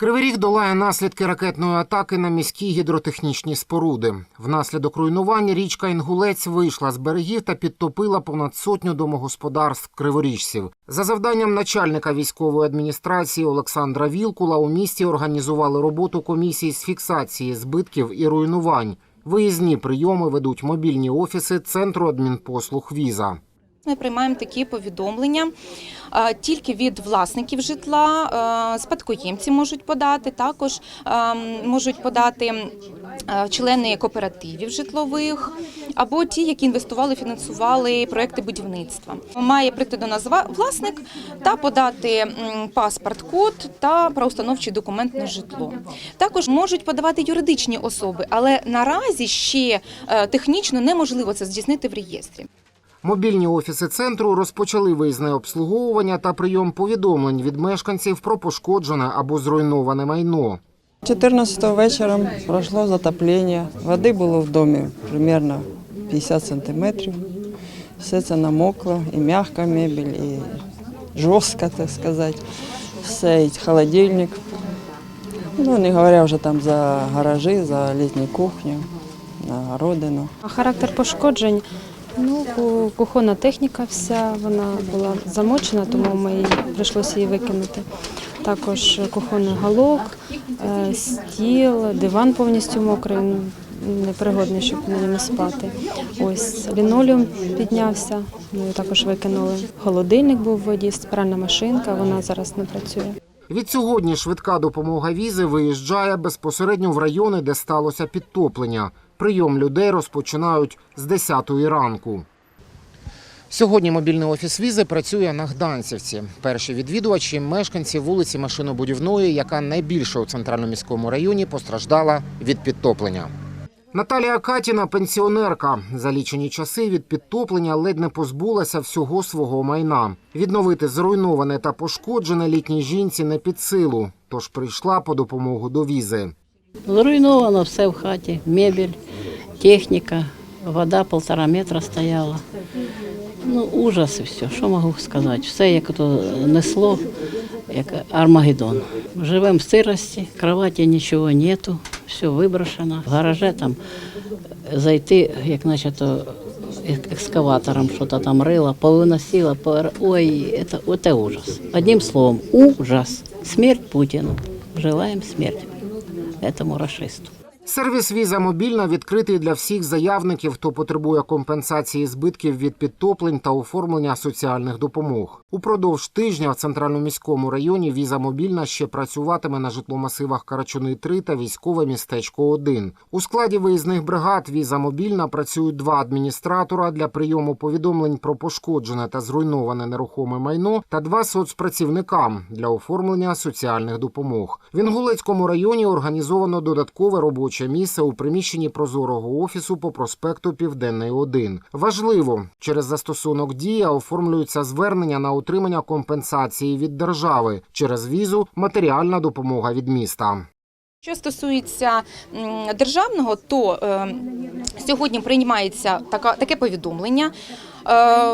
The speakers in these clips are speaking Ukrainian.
Кривий Ріг долає наслідки ракетної атаки на міські гідротехнічні споруди. Внаслідок руйнування річка Інгулець вийшла з берегів та підтопила понад сотню домогосподарств криворіжців. За завданням начальника військової адміністрації Олександра Вілкула у місті організували роботу комісії з фіксації збитків і руйнувань. Виїзні прийоми ведуть мобільні офіси центру адмінпослуг Віза. Ми приймаємо такі повідомлення тільки від власників житла, спадкоємці можуть подати, також можуть подати члени кооперативів житлових або ті, які інвестували, фінансували проекти будівництва. Має прийти до нас власник та подати паспорт, код та правоустановчий документ на житло. Також можуть подавати юридичні особи, але наразі ще е, технічно неможливо це здійснити в реєстрі. Мобільні офіси центру розпочали виїзне обслуговування та прийом повідомлень від мешканців про пошкоджене або зруйноване майно. 14 вечором пройшло затоплення. Води було в домі примерно 50 сантиметрів. Все це намокло, і м'яка мебель, і жорстка, так сказати. Все, і холодильник. Ну, не говоря вже там за гаражі, за літню кухню, на городину. Характер пошкоджень. Ну, кухонна техніка вся вона була замочена, тому ми її прийшлося її викинути. Також кухонний галок, е, стіл, диван повністю мокрий, непригодний, щоб на ньому спати. Ось лінолеум піднявся, ми також викинули. Холодильник був в воді, спиральна машинка, вона зараз не працює. Відсьогодні швидка допомога візи виїжджає безпосередньо в райони, де сталося підтоплення. Прийом людей розпочинають з 10 ранку. Сьогодні мобільний офіс візи працює на Гданцівці. Перші відвідувачі мешканці вулиці Машинобудівної, яка найбільше у центральному міському районі постраждала від підтоплення. Наталія Катіна пенсіонерка. За лічені часи від підтоплення ледь не позбулася всього свого майна. Відновити зруйноване та пошкоджене літній жінці не під силу, тож прийшла по допомогу до візи. Зруйновано все в хаті, мебель, техніка, вода полтора метра стояла. Ну, ужас і все, що можу сказати. Все як то несло, як Армагеддон. Живемо в сирості, кроваті нічого нету, все виброшено. В гараже там зайти, як начато екскаватором що-то там рила, повиносила, повер- ой, це, це ужас. Одним словом, ужас. Смерть Путіну. Желаємо смерти этому расисту. Сервіс Віза мобільна відкритий для всіх заявників, хто потребує компенсації збитків від підтоплень та оформлення соціальних допомог. Упродовж тижня в центральному міському районі Віза мобільна ще працюватиме на житломасивах Карачуни 3 та військове містечко 1. У складі виїзних бригад Віза мобільна працюють два адміністратора для прийому повідомлень про пошкоджене та зруйноване нерухоме майно та два соцпрацівника для оформлення соціальних допомог. В Інгулецькому районі організовано додаткове робоче місце у приміщенні прозорого офісу по проспекту Південний 1. Важливо, через застосунок дія оформлюються звернення на отримання компенсації від держави через візу, матеріальна допомога від міста. Що стосується державного, то е, сьогодні приймається така, таке повідомлення,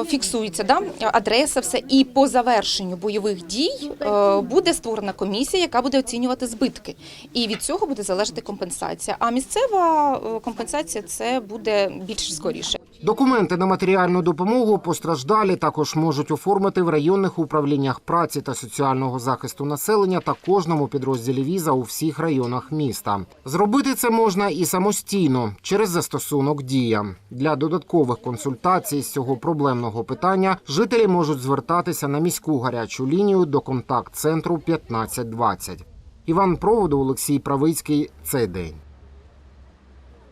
фіксується да, адреса, все, і по завершенню бойових дій е, буде створена комісія, яка буде оцінювати збитки. І від цього буде залежати компенсація. А місцева е, компенсація це буде більш скоріше. Документи на матеріальну допомогу постраждалі також можуть оформити в районних управліннях праці та соціального захисту населення та кожному підрозділі віза у всіх районах міста. Зробити це можна і самостійно через застосунок Дія. Для додаткових консультацій з цього проблемного питання жителі можуть звертатися на міську гарячу лінію до контакт-центру 1520. Іван Проводу, Олексій Правицький. Цей день.